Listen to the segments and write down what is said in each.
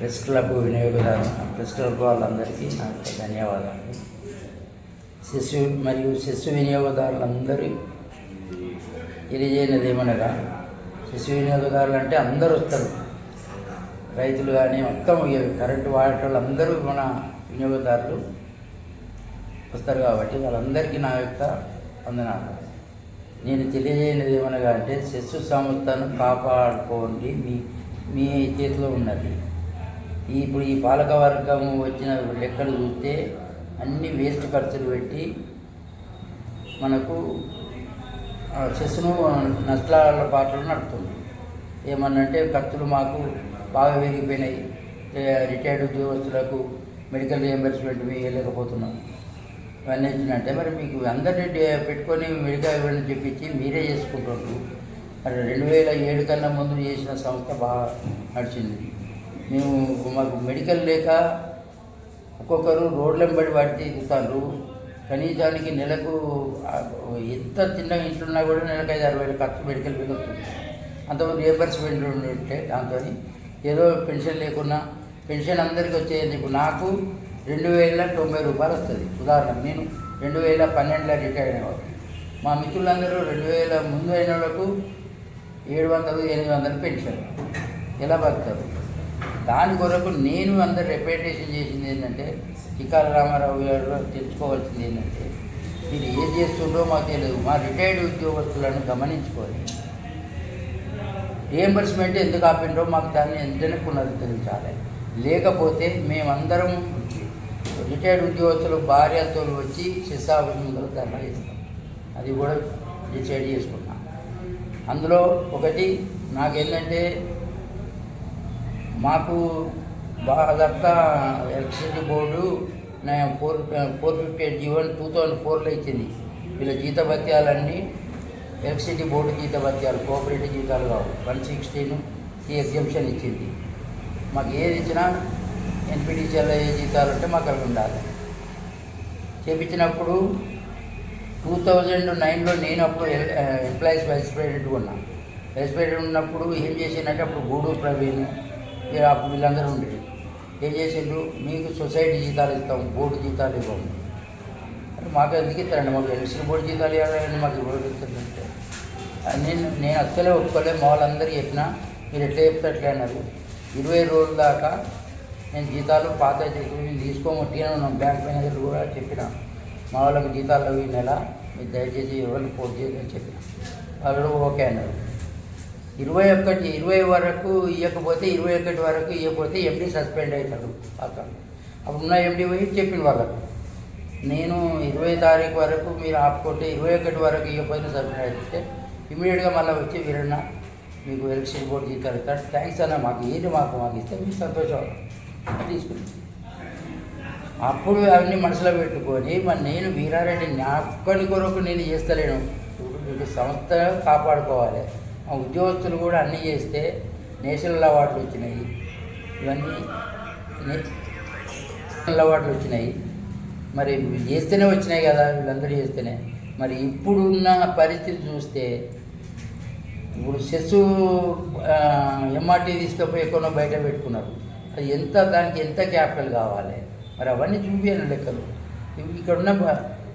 Press club వినియోగదారు press club వాళ్ళందరికీ నా యొక్క ధన్యవాదాలు. శిశు మరియు శిశు వినియోగదారులందరూ తెలియజేయనది ఏమనగా శిశు వినియోగదారులు అంటే అందరూ వస్తారు. రైతులు కానీ మొత్తం కరెంటు వాడేటోళ్ళు అందరూ మన వినియోగదారులు వస్తారు కాబట్టి వాళ్ళందరికీ నా యొక్క వందనాలు. నేను తెలియజేయనిది ఏమనగా అంటే శిశు సంస్థను కాపాడుకోండి. మీ మీ చేతిలో ఉన్నది. ఇప్పుడు ఈ పాలక వర్గం వచ్చిన లెక్కలు చూస్తే అన్ని వేస్ట్ ఖర్చులు పెట్టి మనకు ఆ, నష్టాల పాటలు నడుపుతుంది. ఏమన్నంటే ఖర్చులు మాకు బాగా పెరిగిపోయినాయి. రిటైర్డ్ ఉద్యోగస్తులకు మెడికల్ రియంబర్స్మెంట్ వేయలేకపోతున్నాం ఇవన్నీ అంటే మరి మీకు అందరినీ పెట్టుకొని మెడికల్ ఇవ్వండి చెప్పించి మీరే చేసుకుంటున్నారు. మరి రెండు వేల ఏడు కన్నా ముందు చేసిన సంస్థ బాగా నడిచింది. మేము మాకు మెడికల్ లేక ఒక్కొక్కరు రోడ్లెంబడి వాడి తిరుగుతారు కనీసానికి నెలకు ఎంత చిన్న ఇంట్లో ఉన్నా కూడా నెలకు ఐదు అరవై వేలు ఖర్చు మెడికల్ బిల్ వస్తుంది. అంతమంది రియంబర్స్మెంట్ ఉంటే దాంతో ఏదో పెన్షన్ లేకున్నా పెన్షన్ అందరికీ వచ్చేది ఇప్పుడు నాకు రెండు వేల తొంభై రూపాయలు వస్తుంది. ఉదాహరణ నేను రెండు వేల పన్నెండులో రిటైర్ అయినవాడు మా మిత్రులందరూ రెండు వేల ముందు అయిన వాళ్ళకు ఏడు వందలు ఎనిమిది వందలు పెన్షన్. ఎలా బతుకుతారు? దాని కొరకు నేను అందరు రిప్రజెంటేషన్ చేసింది ఏంటంటే చికాల రామారావు గారు తెలుసుకోవాల్సింది ఏంటంటే మీరు ఏం చేస్తుండో మాకు తెలియదు. మా రిటైర్డ్ ఉద్యోగస్తులను గమనించుకోవాలి రియంబర్స్మెంట్ ఎందుకు ఆపిండ్రో మాకు దాన్ని ఎంతనే పునరుద్ధరించాలి. లేకపోతే మేమందరం రిటైర్డ్ ఉద్యోగస్తులు భార్యతో వచ్చి శిశాభిముఖులు ధర్నా చేస్తాం. అది కూడా డిసైడ్ చేసుకున్నాం. అందులో ఒకటి నాకేంటంటే మాకు బాగా electricity board four four fifty eight Jeevan two thousand ఫోర్లో ఇచ్చింది. వీళ్ళ జీతభత్యాలన్నీ ఎలక్ట్రిసిటీ బోర్డు జీతభత్యాలు కోఆపరేటివ్ జీతాలు కావు. వన్ సిక్స్టీన్ సి ఎగ్జిబిషన్ ఇచ్చింది. మాకు ఏది ఇచ్చినా ఎన్పిడిసిఎల్ ఏ జీతాలు ఉంటే మాకు అవి ఉండాలి. చేపించినప్పుడు టూ థౌజండ్ నైన్లో నేను అప్పుడు ఎంప్లాయీస్ వైస్ ప్రెసిడెంట్ ఉన్నా. వైస్ ప్రెసిడెంట్ ఉన్నప్పుడు ఏం చేసిందంటే అప్పుడు గూడూరు ప్రవీణ్ వీళ్ళు వీళ్ళందరూ ఉండేది ఏం చేసిండ్రు? మీకు సొసైటీ జీతాలు ఇస్తాం బోర్డు జీతాలు ఇవ్వము అంటే మాకు ఎందుకు ఇస్తారండి? మాకు ఎలక్షన్ బోర్డు జీతాలు ఇవ్వాలని మాకు ఇవ్వడం ఇస్తుందంటే నేను నేను అస్సలే ఒప్పుకోలే. మా వాళ్ళందరూ చెప్పినా మీరు ఎట్లా చెప్తే అట్లే అన్నారు. ఇరవై రోజుల దాకా నేను జీతాలు పాత నేను తీసుకోమట్టిన ఉన్నాం బ్యాంక్ మేనేజర్ కూడా చెప్పిన మా వాళ్ళకి జీతాలు ఈ నెల మీరు దయచేసి ఎవరిని పోస్ట్ చేయదని చెప్పిన. వాళ్ళు ఓకే అన్నారు. ఇరవై ఒకటి ఇరవై వరకు ఇవ్వకపోతే ఇరవై ఒకటి వరకు ఇవ్వకపోతే ఎండి సస్పెండ్ అవుతాడు అక్కడ అప్పుడు ఉన్న ఎండి పోయి చెప్పిన వాళ్ళకు నేను ఇరవై తారీఖు వరకు మీరు ఆపుకుంటే ఇరవై ఒకటి వరకు ఇవ్వకపోతే సస్పెండ్ అయితే ఇమీడియట్గా మళ్ళీ వచ్చి వీరన్న మీకు ఎలక్షన్ బోర్డు తీస్తారు ఇస్తాడు థ్యాంక్స్ అన్న మాకు ఏంటి మాకు మాకు ఇస్తే మీకు సంతోషం తీసుకుని అప్పుడు అవన్నీ మనసులో పెట్టుకొని మరి నేను వీరారెడ్డి నా ఒక్కడి కొరకు నేను చేస్తలేను. ఇప్పుడు సంస్థ కాపాడుకోవాలి. ఆ ఉద్యోగస్తులు కూడా అన్నీ చేస్తే నేషనల్ అవార్డులు వచ్చినాయి. ఇవన్నీ నేషనల్ అవార్డులు వచ్చినాయి. మరి చేస్తేనే వచ్చినాయి కదా వీళ్ళందరూ చేస్తేనే. మరి ఇప్పుడున్న పరిస్థితి చూస్తే ఇప్పుడు సెస్ ఎంఆర్టీ తీసుకపోయి ఎక్కడో బయట పెట్టుకున్నారు. అది ఎంత దానికి ఎంత క్యాపిటల్ కావాలి? మరి అవన్నీ చూపించాను లెక్కలు. ఇవి ఇక్కడ ఉన్న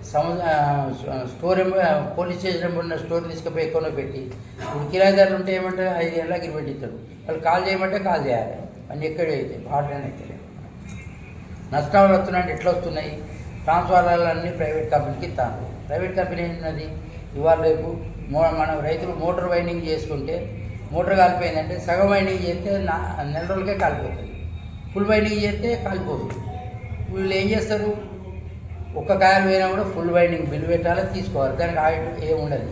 స్టోర్ పోలీస్ స్టేషన్ ఉన్న స్టోర్ తీసుకుపోయి ఎక్కడో పెట్టి ఇప్పుడు కిరాయిదారులు ఉంటే ఏమంటే ఐదు ఏళ్ళకి ఇరవై ఇస్తాడు వాళ్ళు కాల్ చేయమంటే కాల్ చేయాలి. అన్నీ ఎక్కడే అయితే బాటనే అయితే నష్టాలు వస్తున్నాయంటే ఎట్లా వస్తున్నాయి? ట్రాన్స్ఫార్మర్లన్నీ ప్రైవేట్ కంపెనీకి ఇస్తాను ప్రైవేట్ కంపెనీ ఏంటది ఇవాళ రేపు మో మనం రైతులు మోటార్ వైండింగ్ చేసుకుంటే మోటార్ కాలిపోయిందంటే సగం వైండింగ్ చేస్తే నా నెల రోజులకే కాలిపోతుంది. ఫుల్ వైండింగ్ చేస్తే కాలిపోతుంది వీళ్ళు ఏం చేస్తారు? ఒక్క కాయలు పోయినా కూడా ఫుల్ వైండింగ్ బిల్ పెట్టాలి తీసుకోవాలి. దానికి ఆయిల్ ఏముండదు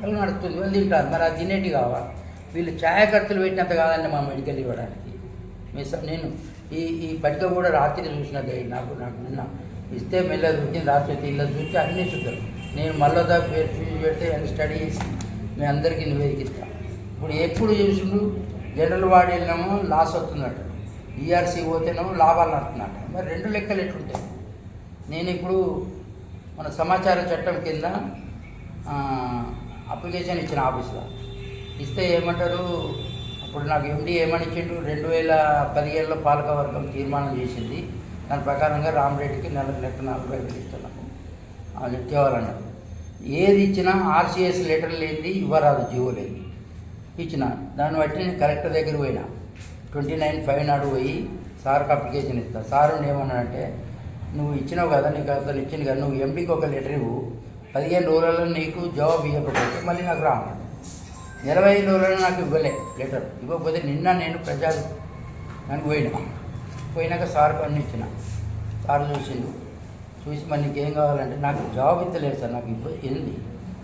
వాళ్ళు నడుస్తుంది వాళ్ళు తింటారు. మరి అది తినేటి కావాలి వీళ్ళు ఛాయ ఖర్చులు పెట్టినంత కాదండి మా మెడికల్ ఇవ్వడానికి. మీ నేను ఈ ఈ పట్టిక కూడా రాత్రి చూసినది నాకు నాకు నిన్న. ఇస్తే మెల్ల చూసి రాత్రి ఇళ్ళ చూస్తే అన్నీ చూద్దాం నేను మళ్ళీ దా పేరు చూసి పెడితే అన్ని స్టడీ చేసి మీ అందరికీ నివేదికిస్తా. ఇప్పుడు ఎప్పుడు చూసిండు జనరల్ వాడి వెళ్ళినామో లాస్ అవుతుందట ఈఆర్సీ పోతేనేమో లాభాలు నడుతున్నట్ట మరి రెండు లెక్కలు ఎట్లుంటాయి? నేను ఇప్పుడు మన సమాచార చట్టం కింద అప్లికేషన్ ఇచ్చిన ఆఫీస్లో. ఇస్తే ఏమంటారు ఇప్పుడు నాకు ఎండి ఏమని ఇచ్చిండు రెండు వేల పదిహేనులో పాలక వర్గం తీర్మానం చేసింది. దాని ప్రకారంగా రామరెడ్డికి నెల లెక్క నలభై వేలు ఇస్తున్నాము అది తేవాలన్నారు ఏది ఇచ్చినా ఆర్సీఎస్ లెటర్ లేనిది ఇవ్వరాదు జీవో లేని ఇచ్చిన. దాన్ని బట్టి నేను కలెక్టర్ దగ్గర పోయినా. ట్వంటీ నైన్ ఫైవ్ నాడు పోయి సార్కి అప్లికేషన్ ఇస్తాను సార్ ఏమన్నాడంటే నువ్వు ఇచ్చినావు కదా నీకు అతను ఇచ్చింది కదా నువ్వు ఎంపీకి ఒక లెటర్ ఇవ్వు. పదిహేను రోజులలో నీకు జవాబు ఇవ్వకపోతే మళ్ళీ నాకు రాను ఇరవై ఐదు రోజులలో నాకు ఇవ్వలే లెటర్. ఇవ్వకపోతే నిన్న నేను ప్రజా దానికి పోయినా. పోయినాక సార్ పని ఇచ్చిన. సార్ చూసిండు. చూసి మరి నీకేం కావాలంటే నాకు జాబ్ ఇస్తలేదు సార్ నాకు ఇవ్వ ఏంది?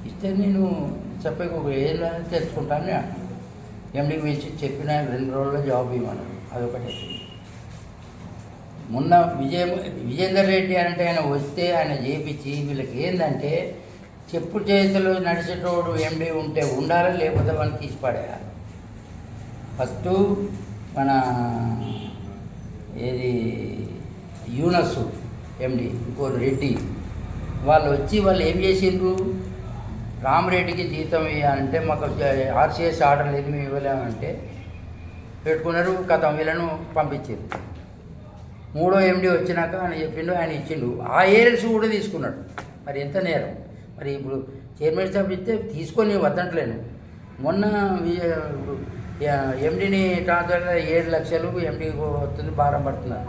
ఇస్తే నేను చెప్పక ఏం తెలుసుకుంటాను ఎండికి పిలిచి చెప్పిన రెండు రోజుల్లో జాబ్ ఇవ్వను అదొకటి. మొన్న విజయ విజేందర్ రెడ్డి అంటే ఆయన వస్తే ఆయన చేపించి వీళ్ళకి ఏంటంటే చెప్పు చేతులు నడిచేటోడు ఎండి ఉంటే ఉండాలి లేకపోతే వాళ్ళని తీసిపడేయాలి ఫస్ట్ మన ఏది యూనస్ ఎండి ఇంకో రెడ్డి. వాళ్ళు వచ్చి వాళ్ళు ఏం చేసిండ్రు? రామరెడ్డికి జీతం ఇవ్వాలంటే మాకు ఆర్సీఎస్ ఆర్డర్ లేదు మేము ఇవ్వలేమంటే పెట్టుకున్నారు కథ వీళ్ళను పంపించారు. మూడో ఎండి వచ్చినాక ఆయన చెప్పిండు ఆయన ఇచ్చిండు. ఆ ఏరియల్స్ కూడా తీసుకున్నాడు. మరి ఎంత నేరం? మరి ఇప్పుడు చైర్మన్ సాబ్ ఇస్తే తీసుకొని వద్దంటలేను మొన్న ఎండిని ట్రాన్స్ఫర్ ఏడు లక్షలు ఎండి వస్తుంది భారం పడుతున్నారు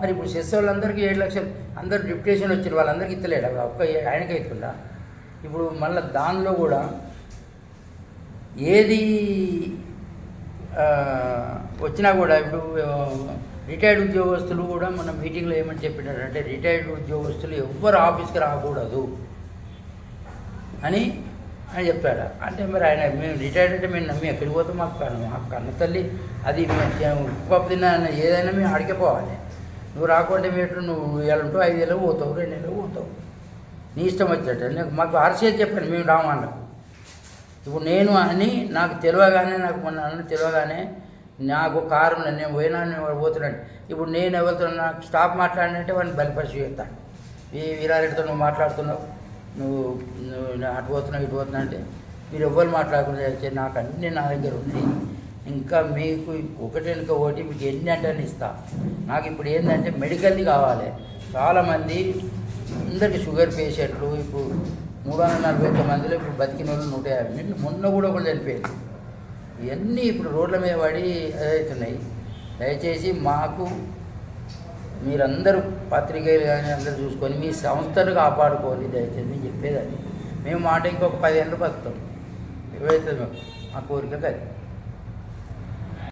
మరి ఇప్పుడు సెస్ వాళ్ళందరికీ ఏడు లక్షలు అందరు డిప్యుటేషన్ వచ్చిన వాళ్ళందరికీ ఇస్తలేడు ఒక్క ఆయనకి అవుతుందా ఇప్పుడు మళ్ళీ దానిలో కూడా ఏది వచ్చినా కూడా ఇప్పుడు రిటైర్డ్ ఉద్యోగస్తులు కూడా మన మీటింగ్లో ఏమని చెప్పినారు అంటే రిటైర్డ్ ఉద్యోగస్తులు ఎవ్వరు ఆఫీస్కి రాకూడదు అని అని చెప్పాడు అంటే మరి ఆయన మేము రిటైర్డ్ అంటే మేము నమ్మి ఎక్కడికి పోతాం? మాకు కన్న మాకు కన్న తల్లి అది పప్పు ఉప్పు తిన్న ఏదైనా మేము ఆడికే పోవాలి. నువ్వు రాకుంటే మీరు నువ్వు ఏళ్ళంటూ ఐదు ఏళ్ళు పోతావు రెండు ఏళ్ళు పోతావు. నీ ఇష్టం వచ్చినట్టు. నాకు మాకు ఆర్సీఎస్ చెప్పాను మేము రామన్నాం ఇప్పుడు నేను అని నాకు తెలియగానే నాకు మొన్న అన్న తెలియగానే నాకు కారు నేను పోయినా నేను పోతున్నాడు ఇప్పుడు నేను ఎవరితో నాకు స్టాప్ మాట్లాడినంటే వాడిని బలిపరిచి చేస్తాను. ఈ వీరారెడ్డితో నువ్వు మాట్లాడుతున్నావు నువ్వు నువ్వు అటు పోతున్నావు ఇటు పోతున్నా అంటే మీరు ఎవ్వరు మాట్లాడకుండా చేస్తే నాకు అన్నీ నా దగ్గర ఉన్నాయి. ఇంకా మీకు ఒకటి వెనుక ఒకటి మీకు ఎన్ని అంటే ఇస్తా. నాకు ఇప్పుడు ఏంటంటే మెడికల్ది కావాలి. చాలామంది అందరికీ షుగర్ పేషెంట్లు ఇప్పుడు మూడు వందల నలభై ఒక్క మందిలో ఇప్పుడు బతికిన వాళ్ళు నూట యాభై. మొన్న కూడా ఒకళ్ళు చనిపోయారు. ఇవన్నీ ఇప్పుడు రోడ్ల మీద పడి అవుతున్నాయి దయచేసి మాకు మీరందరూ పత్రికలు కానీ అందరూ చూసుకొని మీ సంస్థను కాపాడుకోండి దయచేసి నేను మేము మాట ఇంకొక పదిహేను బతుకుతాం. ఏవైతే మా కోరిక అది.